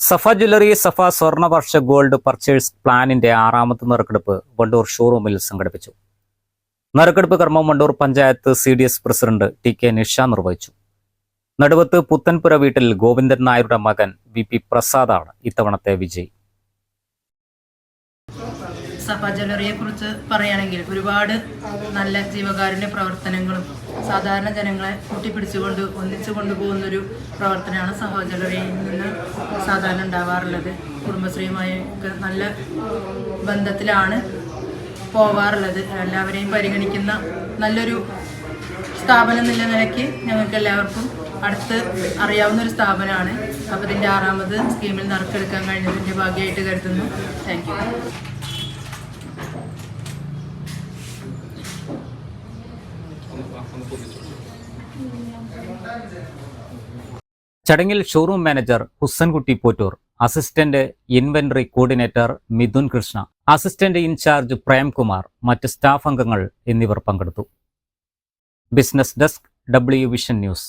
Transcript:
Safa jewellery Safa Swarnavarsha gold purchase പ്ലാനിന്റെ ആറാമത്തെ നറുക്കെടുപ്പ് വണ്ടൂർ ഷോറൂമിൽ സംഘടിപ്പിച്ചു. നറുക്കെടുപ്പ് കർമ്മം Wandoor panchayat C D S president T K Nisha നിർവഹിച്ചു. നടുവത്ത് പുത്തൻപുര വീട്ടിൽ ഗോവിന്ദൻ നായരുടെ മകൻ വി പി പ്രസാദാണ് ഇത്തവണത്തെ വിജയി. സഫ ജ്വല്ലറിയെ കുറിച്ച് പറയുകയാണെങ്കിൽ ഒരുപാട് നല്ല ജീവകാരുണ്യ പ്രവർത്തനങ്ങളും സാധാരണ ജനങ്ങളെ കൂട്ടിപ്പിടിച്ചുകൊണ്ട് ഒന്നിച്ചു കൊണ്ടുപോകുന്നൊരു പ്രവർത്തനമാണ് സഹോദരയിൽ നിന്ന് സാധാരണ ഉണ്ടാവാറുള്ളത്. കുടുംബശ്രീയുമായി ഒക്കെ നല്ല ബന്ധത്തിലാണ് പോവാറുള്ളത്. എല്ലാവരെയും പരിഗണിക്കുന്ന നല്ലൊരു സ്ഥാപനം എന്നുള്ള നിലയ്ക്ക് ഞങ്ങൾക്ക് എല്ലാവർക്കും അടുത്ത് അറിയാവുന്ന ഒരു സ്ഥാപനമാണ്. അപ്പോൾ ഇതിന്റെ ആറാമത് സ്കീമിൽ നറുക്കെടുക്കാൻ കഴിഞ്ഞതിന്റെ ഭാഗ്യമായിട്ട് കരുതുന്നു. താങ്ക് ചടങ്ങിൽ showroom manager Hussankutty Pottur assistant inventory coordinator Mithun Krishna assistant incharge Premkumar മറ്റ് സ്റ്റാഫ് അംഗങ്ങൾ എന്നിവർ പങ്കെടുത്തു. Business desk W vision news